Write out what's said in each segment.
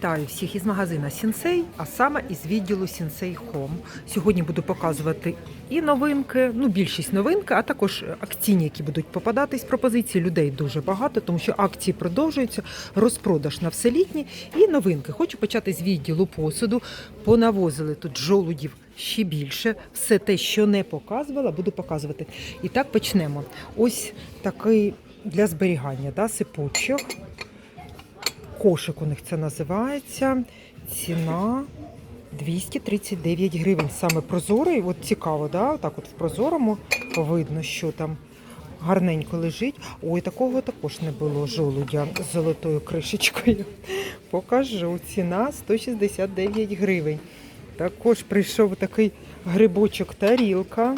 Вітаю всіх із магазина Сінсей, а саме із відділу Сінсей Home. Сьогодні буду показувати і новинки, ну більшість новинки, а також акційні, які будуть попадатись. Пропозицій людей дуже багато, тому що акції продовжуються, розпродаж на все літнє і новинки. Хочу почати з відділу посуду. Понавозили тут жолудів ще більше. Все те, що не показувала, буду показувати. І так почнемо. Ось такий для зберігання да, сипучок. Кошик у них це називається. Ціна 239 гривень. Саме прозорий. От цікаво, да? так от в прозорому видно, що там гарненько лежить. Ой, такого також не було жолудя з золотою кришечкою. Покажу. Ціна 169 гривень. Також прийшов такий грибочок тарілка.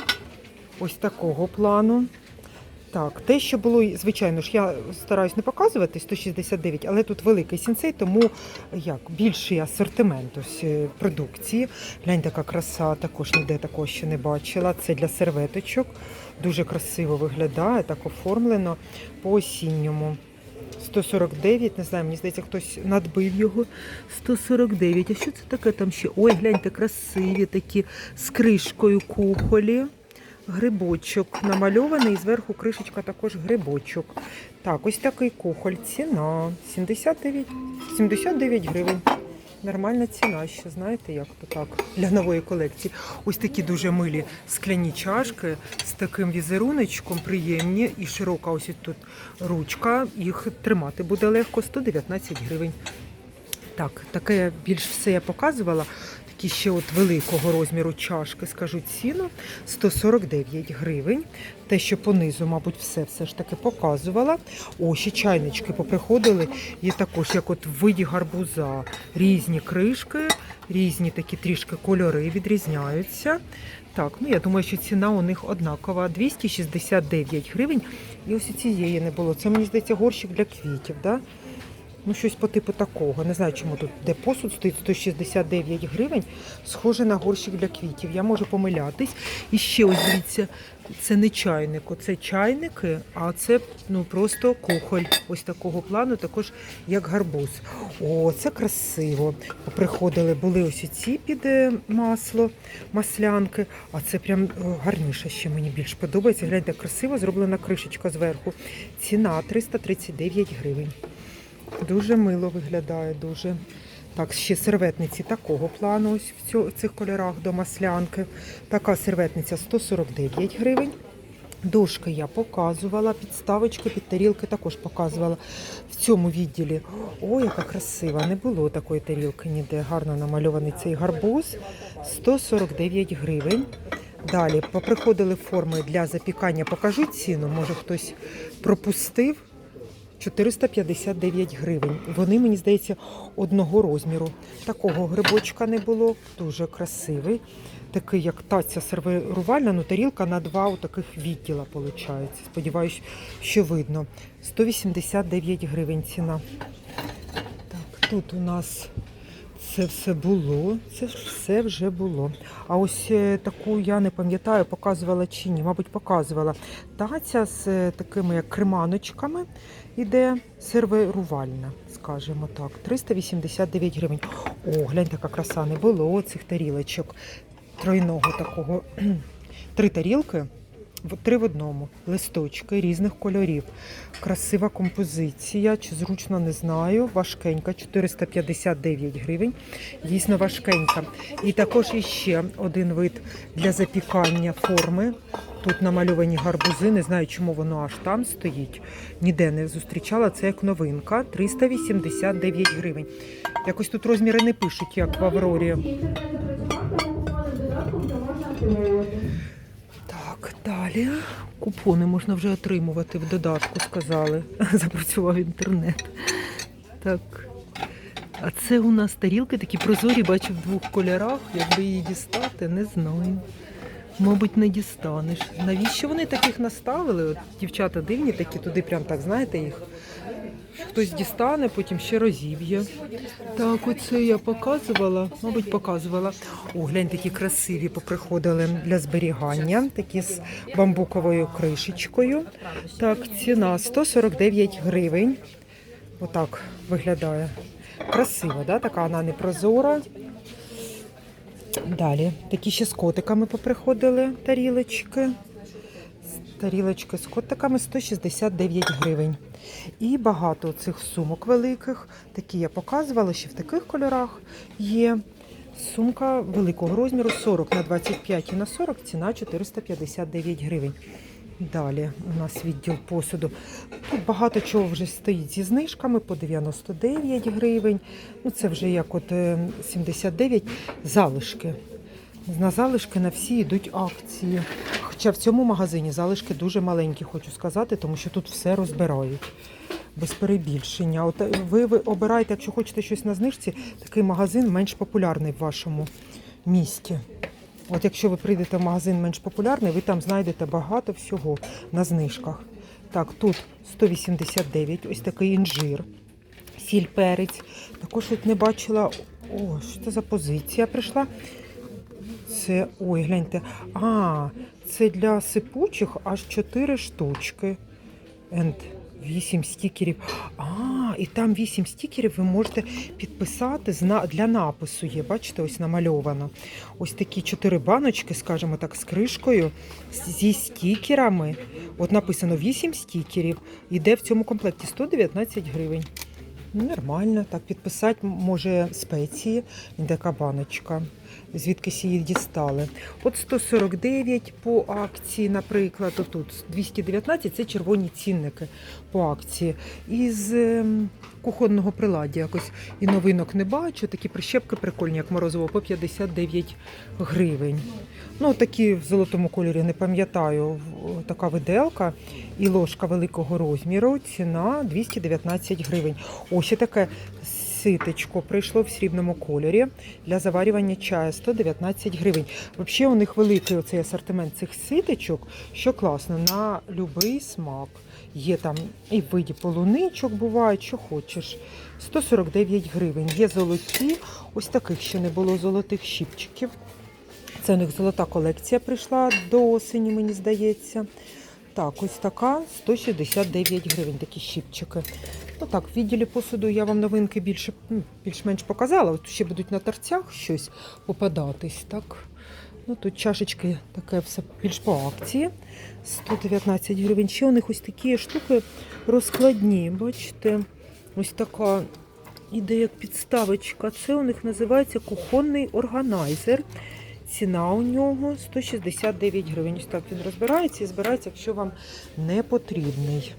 Ось такого плану. Так, те, що було, звичайно ж, я стараюсь не показувати 169, але тут великий сінцей, тому як більший асортимент ось е, продукції. Глянь, така краса, також ніде такого ще не бачила. Це для серветочок. Дуже красиво виглядає, так оформлено по осінньому. 149, не знаю, мені здається, хтось надбив його. 149. А що це таке там ще? Ой, гляньте, красиві такі з кришкою кухолі. Грибочок намальований, зверху кришечка також грибочок. Так, ось такий кухоль. Ціна 79, 79 гривень. Нормальна ціна ще, знаєте, як то так, для нової колекції. Ось такі дуже милі скляні чашки з таким візеруночком, приємні і широка ось тут ручка. Їх тримати буде легко, 119 гривень. Так, таке більш все я показувала. Такі ще от великого розміру чашки, скажу ціну 149 гривень. Те, що понизу, мабуть, все все ж таки показувала. О, ще чайнички поприходили. Є також, як от в виді гарбуза, різні кришки, різні такі трішки кольори відрізняються. Так, ну я думаю, що ціна у них однакова 269 гривень. І ось цієї не було. Це мені здається горщик для квітів. Да? Ну, щось по типу такого. Не знаю, чому тут де посуд стоїть 169 гривень. Схоже на горщик для квітів. Я можу помилятись. І ще ось дивіться, це не чайник, оце чайники, а це ну просто кухоль. Ось такого плану, також як гарбуз. О, це красиво. Приходили, були ось ці під е, масло, маслянки. А це прям о, гарніше ще мені більш подобається. Гляньте, красиво зроблена кришечка зверху. Ціна 339 гривень. Дуже мило виглядає, дуже. Так, ще серветниці такого плану, ось в цьо- цих кольорах до маслянки. Така серветниця 149 гривень. Дошки я показувала, підставочки під тарілки також показувала в цьому відділі. Ой, яка красива! Не було такої тарілки ніде. Гарно намальований цей гарбуз. 149 гривень. Далі поприходили форми для запікання. Покажу ціну, може хтось пропустив. 459 гривень. Вони, мені здається, одного розміру. Такого грибочка не було, дуже красивий. Такий, як таця сервірувальна, ну тарілка на два таких відділа, виходить. Сподіваюсь, що видно. 189 гривень ціна. Так, тут у нас це все було, це все вже було. А ось е, таку я не пам'ятаю, показувала чи ні, мабуть, показувала. Таця з е, такими як креманочками іде сервірувальна, скажімо так. 389 гривень. О, глянь, така краса, не було цих тарілочок. Тройного такого. Три тарілки. Три в одному, листочки різних кольорів. Красива композиція, чи зручно не знаю. Важкенька, 459 гривень. Дійсно важкенька. І також іще один вид для запікання форми. Тут намальовані гарбузи. Не знаю, чому воно аж там стоїть. Ніде не зустрічала. Це як новинка. 389 гривень. Якось тут розміри не пишуть, як в Аврорі. Так, далі. Купони можна вже отримувати в додатку, сказали. Запрацював інтернет. Так. А це у нас тарілки такі прозорі, бачу в двох кольорах. Якби її дістати, не знаю. Мабуть, не дістанеш. Навіщо вони таких наставили? От дівчата дивні такі, туди прям так, знаєте, їх. Хтось дістане, потім ще розіб'є. Так, оце я показувала, мабуть, показувала. О, глянь, такі красиві поприходили для зберігання, такі з бамбуковою кришечкою. Так, ціна 149 гривень. Отак виглядає. Красива, да? така вона не прозора. Далі, такі ще з котиками поприходили тарілочки. Тарілочки з котиками 169 гривень. І багато цих сумок великих. Такі я показувала, ще в таких кольорах є. Сумка великого розміру 40 на 25 і на 40, ціна 459 гривень. Далі у нас відділ посуду. Тут багато чого вже стоїть зі знижками по 99 гривень. Ну це вже як от е, 79 залишки. На залишки на всі йдуть акції. Хоча в цьому магазині залишки дуже маленькі, хочу сказати, тому що тут все розбирають. Без перебільшення. От е, ви, ви обираєте, якщо хочете щось на знижці, такий магазин менш популярний в вашому місті. От якщо ви прийдете в магазин менш популярний, ви там знайдете багато всього на знижках. Так, тут 189, ось такий інжир, сіль перець. Також от не бачила. О, що це за позиція прийшла? Це, ой, гляньте. А, це для сипучих аж 4 штучки. And 8 стікерів. А, і там 8 стікерів ви можете підписати для напису. Є, бачите, ось намальовано. Ось такі 4 баночки, скажімо так, з кришкою, зі стікерами. От написано 8 стікерів. Іде в цьому комплекті 119 гривень. Ну, Нормально, так підписати може спеції, така баночка. Звідкись її дістали. От 149 по акції, наприклад, отут 219 це червоні цінники по акції. Із ем, кухонного приладдя якось і новинок не бачу. Такі прищепки прикольні, як морозиво, по 59 гривень. Ну, такі в золотому кольорі не пам'ятаю. Така виделка і ложка великого розміру. Ціна 219 гривень. О, ще таке ситечко прийшло в срібному кольорі для заварювання чаю 119 гривень. Взагалі у них великий оцей асортимент цих ситечок, що класно, на будь-який смак. Є там і в виді полуничок бувають, що хочеш. 149 гривень. Є золоті, ось таких ще не було золотих щіпчиків. Це у них золота колекція прийшла до осені, мені здається. Так, ось така 169 гривень, такі щіпчики. Ну так, в відділі посуду я вам новинки більше, ну, більш-менш показала. От ще будуть на торцях щось попадатись. Так. Ну, тут чашечки таке все більш по акції. 119 гривень. Ще у них ось такі штуки розкладні. Бачите, ось така іде як підставочка. Це у них називається кухонний органайзер. Ціна у нього 169 гривень. Ось так він розбирається і збирається, якщо вам не потрібний.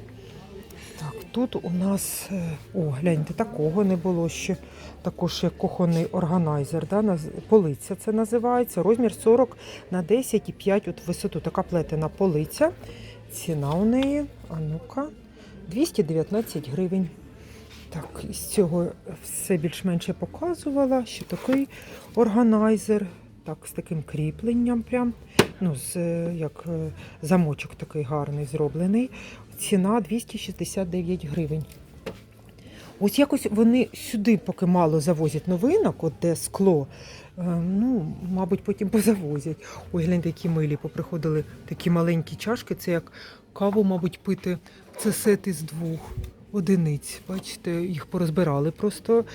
Так, тут у нас, е, о, гляньте, такого не було ще. Також як кухонний органайзер, да, полиця це називається. Розмір 40 на 10 і 5 от висоту. Така плетена полиця. Ціна у неї, а ну-ка, 219 гривень. Так, із цього все більш-менш я показувала. Ще такий органайзер. Так, з таким кріпленням прям. Ну, з, е, як е, замочок такий гарний зроблений. Ціна 269 гривень. Ось якось вони сюди поки мало завозять новинок, от де скло. Е, Ну, мабуть, потім позавозять. Ой, гляньте, які милі поприходили такі маленькі чашки. Це як каву, мабуть, пити. Це сет із двох одиниць. Бачите, їх порозбирали просто.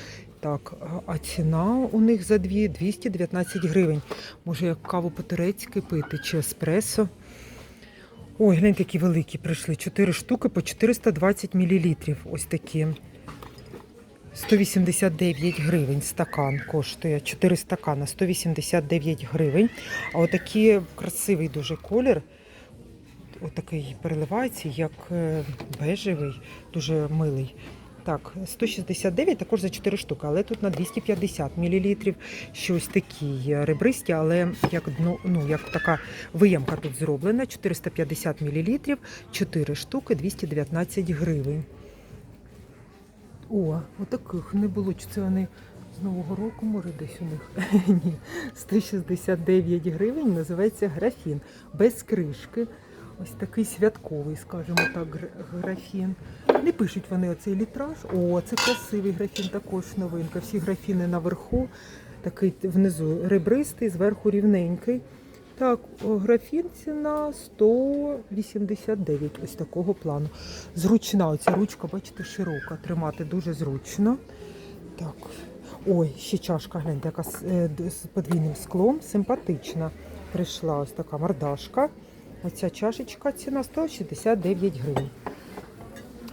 Так, а- ціна у них за дві 219 гривень. Може, як каву по-турецьки пити чи еспресо. Ой, гляньте, які великі прийшли. Чотири штуки по 420 мл. Ось такі. 189 гривень стакан коштує. 4 стакана 189 гривень. А отакий красивий дуже колір. Отакий переливається, як е, бежевий, дуже милий. Так, 169 також за 4 штуки, але тут на 250 мл. Щось такі ребристі, але як дно, ну, як така виємка тут зроблена. 450 мл, 4 штуки, 219 гривень. О, отаких не було. Чи це вони з Нового року, може, десь у них? Ні. 169 гривень називається графін. Без кришки. Ось такий святковий, скажімо так, графін. Не пишуть вони оцей літраж. О, це красивий графін, також новинка. Всі графіни наверху, такий внизу ребристий, зверху рівненький. Так, графін ціна 189, ось такого плану. Зручна оця ручка, бачите, широка. Тримати дуже зручно. Так. Ой, ще чашка, гляньте, яка е, з подвійним склом, симпатична. Прийшла ось така мордашка. Оця чашечка ціна 169 гривень.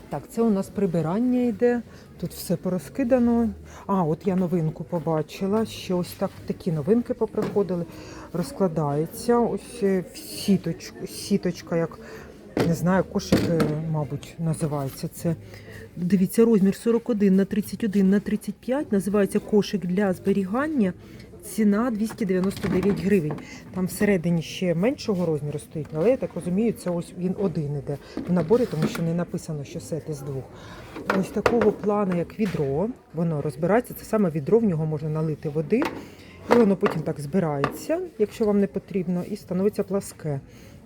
Так, це у нас прибирання йде. Тут все порозкидано. А, от я новинку побачила. Ще ось так такі новинки поприходили. Розкладається. Ось е, в сіточку, сіточка, як не знаю, кошик, е, мабуть, називається це. Дивіться, розмір 41 на 31 на 35. Називається кошик для зберігання. Ціна 299 гривень. Там всередині ще меншого розміру стоїть, але я так розумію, це ось він один іде в наборі, тому що не написано, що сет із двох. Ось такого плану, як відро, воно розбирається. Це саме відро, в нього можна налити води, і воно потім так збирається, якщо вам не потрібно, і становиться пласке.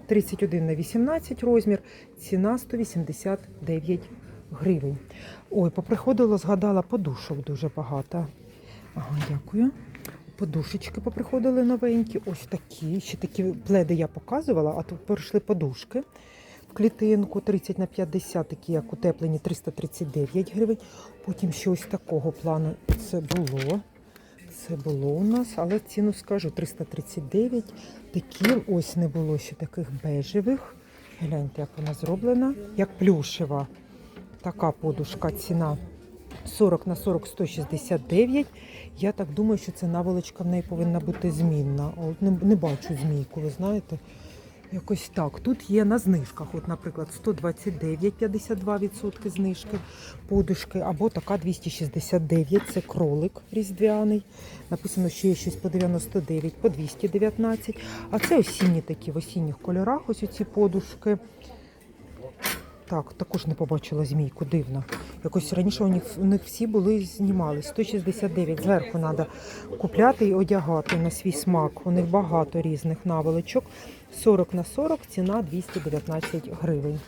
31 на 18 розмір, ціна 189 гривень. Ой, поприходило, згадала подушок дуже багато. Ага, дякую. Подушечки поприходили новенькі, ось такі. Ще такі пледи я показувала, а тут прийшли подушки в клітинку 30 на 50, такі як утеплені 339 гривень. Потім ще ось такого плану це було. Це було у нас, але ціну скажу 339. Такі ось не було ще таких бежевих. Гляньте, як вона зроблена, як плюшева. Така подушка ціна 40 на 40 169. Я так думаю, що це наволочка в неї повинна бути змінна. От не, не бачу змійку, ви знаєте. Якось так. Тут є на знижках. От, наприклад, 129, 52% знижки подушки, або така 269, це кролик різдвяний. Написано, що є щось по 99, по 219. А це осінні такі в осінніх кольорах, ось ці подушки. Так, також не побачила змійку, дивно. Якось раніше у них, у них всі були знімали. 169 зверху треба купляти і одягати на свій смак. У них багато різних наволочок. 40 на 40, ціна 219 гривень.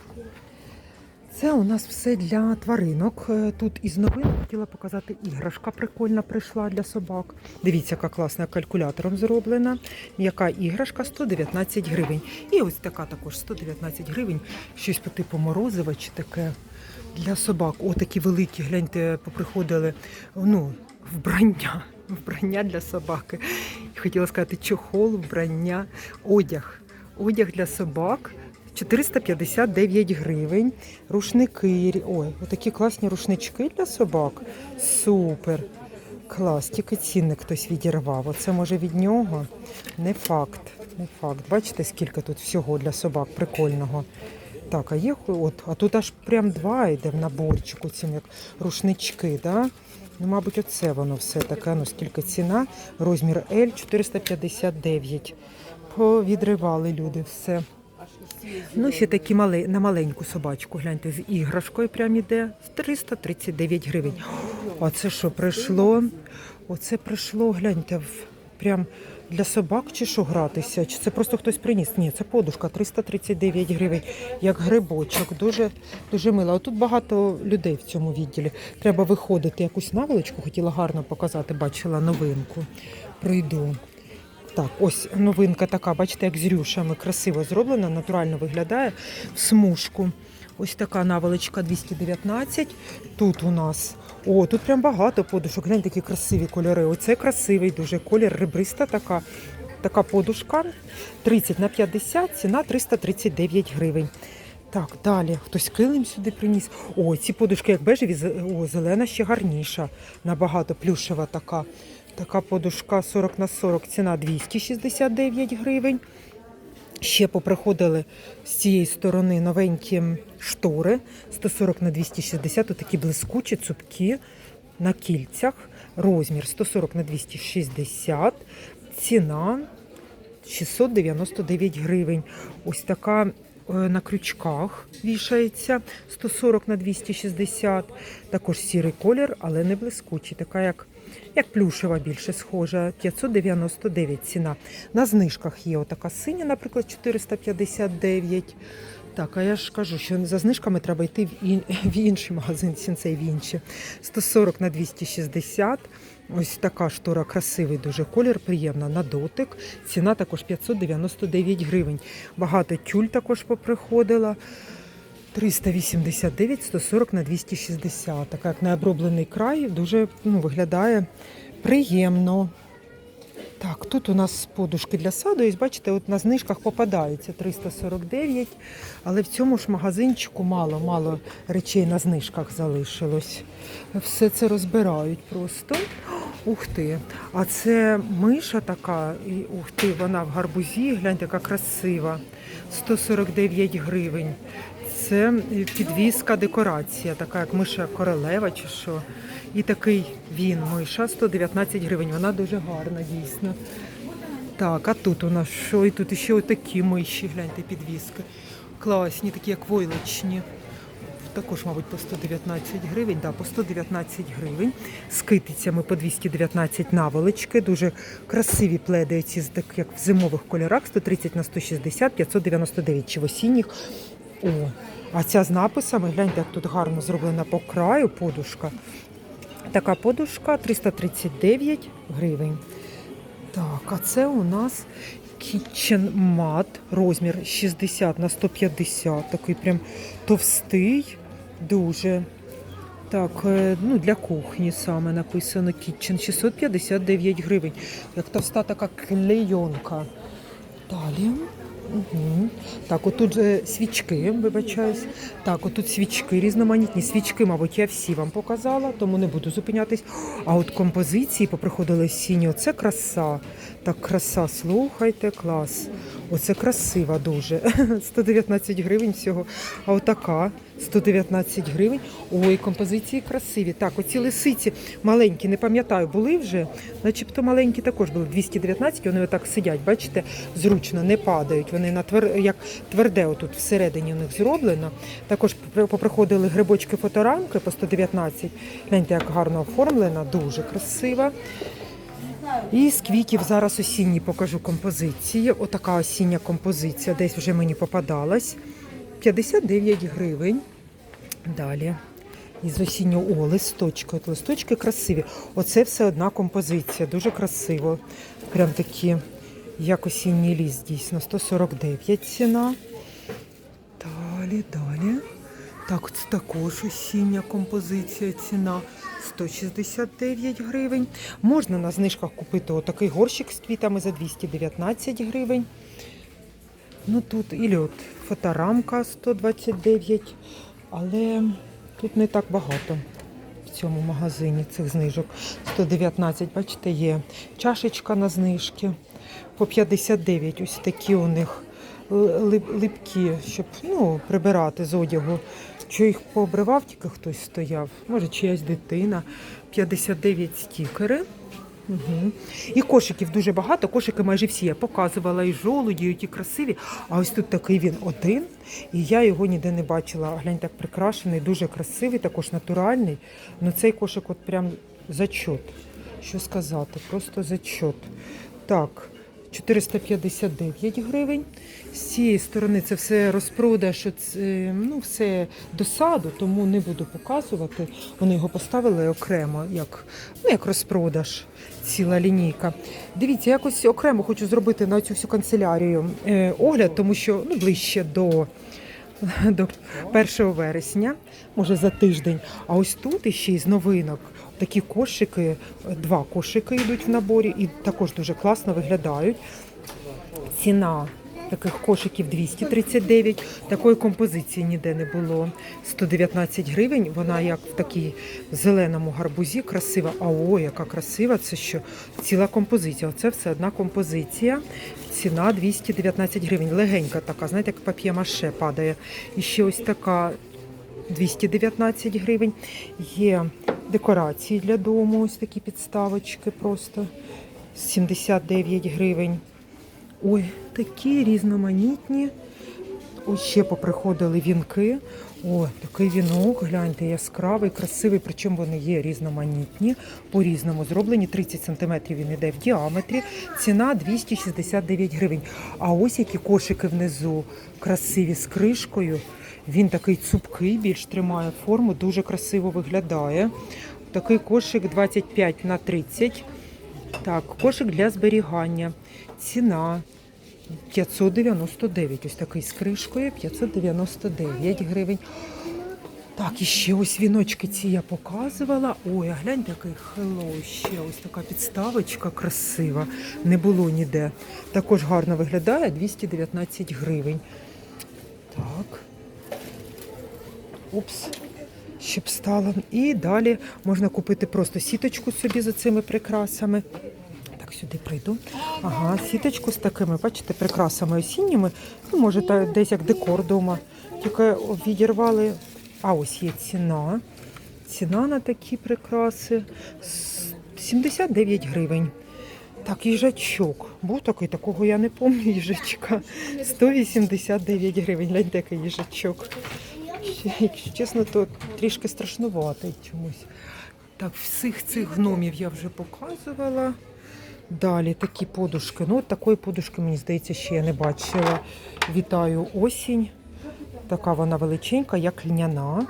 Це у нас все для тваринок. Е, Тут із новин хотіла показати іграшка прикольна прийшла для собак. Дивіться, яка класна калькулятором зроблена. Яка іграшка 119 гривень. І ось така також 119 гривень. Щось по типу морозива чи таке для собак. О, такі великі, гляньте, поприходили. Ну, вбрання. Вбрання для собаки. Хотіла сказати, чохол, вбрання, одяг. Одяг для собак. 459 гривень. Рушники. Ой, отакі класні рушнички для собак. Супер. Клас, тільки цінник хтось відірвав. Оце може від нього. Не факт. Не факт. Бачите, скільки тут всього для собак прикольного. Так, а є от, а тут аж прям два йде в наборчику, цим як рушнички, да? Ну, мабуть, оце воно все таке. Ну, скільки ціна? Розмір L 459. Повідривали люди все. Ну, ще такі мали, на маленьку собачку, гляньте, з іграшкою прям іде. 339 гривень. А це що прийшло? Оце прийшло, гляньте, прям для собак чи що гратися? Чи це просто хтось приніс? Ні, це подушка 339 гривень, як грибочок. Дуже, дуже мило. А тут багато людей в цьому відділі. Треба виходити. Якусь наволочку хотіла гарно показати, бачила новинку. Пройду. Так, ось новинка така, бачите, як з рюшами красиво зроблена, натурально виглядає в смужку. Ось така наволочка 219. Тут у нас. О, тут прям багато подушок. Гляньте, такі красиві кольори. Оце красивий дуже колір, ребриста така. Така подушка 30 на 50, ціна 339 гривень. Так, далі хтось килим сюди приніс. О, ці подушки як бежеві, о, зелена ще гарніша. Набагато плюшева така. Така подушка 40 на 40, ціна 269 гривень. Ще поприходили з цієї сторони новенькі штори 140 на 260, такі блискучі, цупкі на кільцях. Розмір 140 на 260, ціна 699 гривень. Ось така е, на крючках вішається 140 на 260. Також сірий колір, але не блискучий. Така як, як плюшева більше схожа. 599 ціна. На знижках є отака синя, наприклад, 459. Так, а я ж кажу, що за знижками треба йти в, ін... в інший магазин, сінцей в інші. 140 на 260. Ось така штора, красивий дуже колір, приємна на дотик. Ціна також 599 гривень. Багато тюль також поприходила. 389, 140 на 260. Так як необроблений край дуже ну, виглядає приємно. Так, тут у нас подушки для саду, і бачите, от на знижках попадаються 349, але в цьому ж магазинчику мало-мало речей на знижках залишилось. Все це розбирають просто. Ух ти! А це миша така, і ух ти, вона в гарбузі, гляньте, яка красива. 149 гривень. Це підвіска декорація, така як миша королева чи що. І такий він миша 119 гривень. Вона дуже гарна, дійсно. Так, а тут у нас що? І тут ще отакі миші, гляньте, підвіски. Класні, такі як войлочні. Також, мабуть, по 119 гривень. Да, по 119 гривень. З китицями по 219 наволочки. Дуже красиві пледи, ці так як в зимових кольорах 130 на 160, 599 чи в осінніх. О, а ця з написами, гляньте, як тут гарно зроблена по краю подушка. Така подушка 339 гривень. Так, а це у нас Kitchen Mat, розмір 60 на 150, такий прям товстий, дуже. Так, е, ну для кухні саме написано Kitchen 659 гривень. Як товста така клейонка. Далі. Угу. Так, отут е, свічки, вибачаюсь. Так, отут свічки різноманітні. Свічки, мабуть, я всі вам показала, тому не буду зупинятись. А от композиції поприходили сіні. Оце краса. Так, краса, слухайте, клас. Оце красива дуже. 119 гривень всього. А отака 119 гривень. Ой, композиції красиві. Так, оці лисиці маленькі, не пам'ятаю, були вже. Начебто маленькі також були 219, вони отак сидять, бачите, зручно, не падають. Вони на твер... як тверде отут всередині у них зроблено. Також поприходили грибочки фоторамки по 119. Гляньте, як гарно оформлена, дуже красива. І з квітів зараз осінні покажу композиції. Отака осіння композиція десь вже мені попадалась. 59 гривень. Далі. Із осіннього о, листочки. От листочки красиві. Оце все одна композиція. Дуже красиво. Прям такі, як осінній ліс, дійсно. 149 ціна. Далі, далі. Так, це також осіння композиція, ціна 169 гривень. Можна на знижках купити отакий горщик з квітами за 219 гривень. Ну тут і от фоторамка 129, але тут не так багато в цьому магазині цих знижок. 119, бачите, є чашечка на знижки. По 59 ось такі у них липкі, щоб ну, прибирати з одягу. Що їх пообривав, тільки хтось стояв. Може, чиясь дитина. 59 стікери. Угу. І кошиків дуже багато. Кошики майже всі я показувала, і жолуді, і ті красиві. А ось тут такий він один, і я його ніде не бачила. Глянь, так прикрашений, дуже красивий, також натуральний. Ну цей кошик от прям зачот. Що сказати? Просто зачот. Так. 459 гривень. З цієї сторони це все розпродаж, це, ну, все до саду, тому не буду показувати. Вони його поставили окремо, як, ну, як розпродаж, ціла лінійка. Дивіться, якось окремо хочу зробити на цю всю канцелярію е, огляд, тому що ну, ближче до, до 1 вересня, може за тиждень. А ось тут іще із новинок такі кошики, два кошики йдуть в наборі і також дуже класно виглядають. Ціна таких кошиків 239. Такої композиції ніде не було. 119 гривень. Вона як в такій зеленому гарбузі, красива. А о, яка красива! Це що ціла композиція. Оце все одна композиція. Ціна 219 гривень. Легенька така, знаєте, як пап'є-маше падає. І ще ось така 219 гривень. Є декорації для дому, ось такі підставочки просто 79 гривень. Ой, такі різноманітні. Ось ще поприходили вінки. О, такий вінок, гляньте, яскравий, красивий, причому вони є різноманітні, по-різному зроблені. 30 см він йде в діаметрі. Ціна 269 гривень. А ось які кошики внизу красиві з кришкою. Він такий цупкий, більш тримає форму, дуже красиво виглядає. Такий кошик 25 на 30. Так, кошик для зберігання. Ціна 599. Ось такий з кришкою 599 гривень. Так, і ще ось віночки ці я показувала. Ой, а глянь, який хеллоу ще. Ось така підставочка красива. Не було ніде. Також гарно виглядає 219 гривень. Так. Упс. Щоб стало. І далі можна купити просто сіточку собі за цими прикрасами. Так, сюди прийду. Ага, сіточку з такими, бачите, прикрасами осінніми. Ну, може, та десь як декор вдома. Тільки відірвали. А ось є ціна. Ціна на такі прикраси 79 гривень. Так, їжачок. Був такий, такого я не пам'ятаю їжачка. 189 гривень. Гляньте, який їжачок. Якщо чесно, то трішки страшнуватий чомусь. Так, всіх цих гномів я вже показувала. Далі такі подушки. Ну, от такої подушки, мені здається, ще я не бачила. Вітаю осінь. Така вона величенька, як льняна.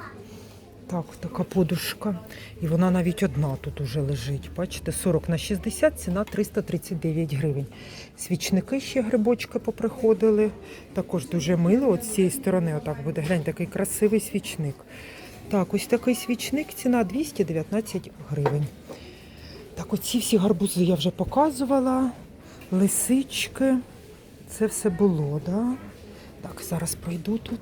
Так, така подушка. І вона навіть одна тут уже лежить. Бачите, 40 на 60, ціна 339 гривень. Свічники ще грибочки поприходили. Також дуже мило. От з цієї сторони отак буде. Глянь, такий красивий свічник. Так, ось такий свічник, ціна 219 гривень. Так, оці всі гарбузи я вже показувала. Лисички. Це все було, да? Так, зараз пройду тут.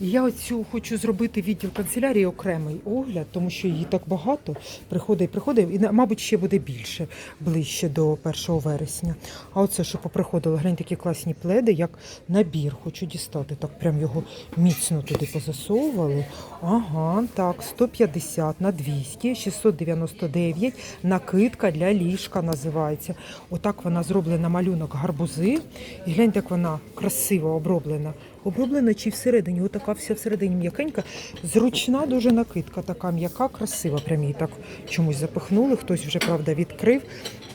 Я оцю хочу зробити відділ канцелярії окремий огляд, тому що її так багато приходить, приходить, і мабуть ще буде більше ближче до 1 вересня. А оце, що поприходило, глянь, такі класні пледи, як набір. Хочу дістати. Так прям його міцно туди позасовували. Ага, так, 150 на 200, 699. Накидка для ліжка називається. Отак вона зроблена малюнок гарбузи. І гляньте, як вона красиво оброблена. Оброблена чи всередині, отака вся всередині м'якенька. Зручна дуже накидка, така м'яка, красива. Прям її так чомусь запихнули. Хтось вже, правда, відкрив,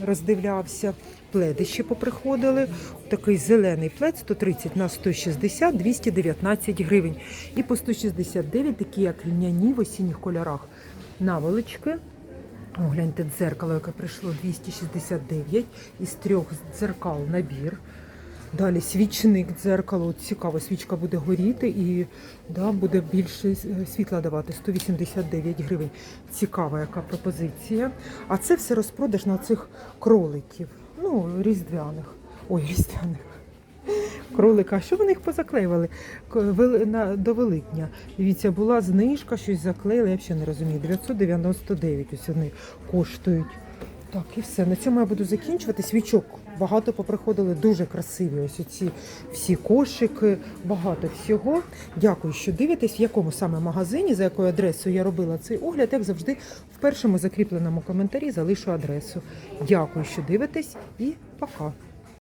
роздивлявся. Пледи ще поприходили. Такий зелений плед 130 на 160, 219 гривень. І по 169 такі, як льняні в осінніх кольорах. Наволочки. О, гляньте, дзеркало, яке прийшло 269. Із трьох дзеркал набір. Далі свічник дзеркало. Цікаво, свічка буде горіти і да, буде більше світла давати. 189 гривень. Цікава яка пропозиція. А це все розпродаж на цих кроликів. Ну, різдвяних. Ой, різдвяних. Кролика, що вони їх позаклеювали до Великдня? Дивіться, була знижка, щось заклеїли, я взагалі не розумію. 999 ось вони коштують. Так, і все. На цьому я буду закінчувати. Свічок багато поприходили, дуже красиві. Ось ці всі кошики, багато всього. Дякую, що дивитесь, в якому саме магазині, за якою адресою я робила цей огляд. Як завжди, в першому закріпленому коментарі залишу адресу. Дякую, що дивитесь, і пока.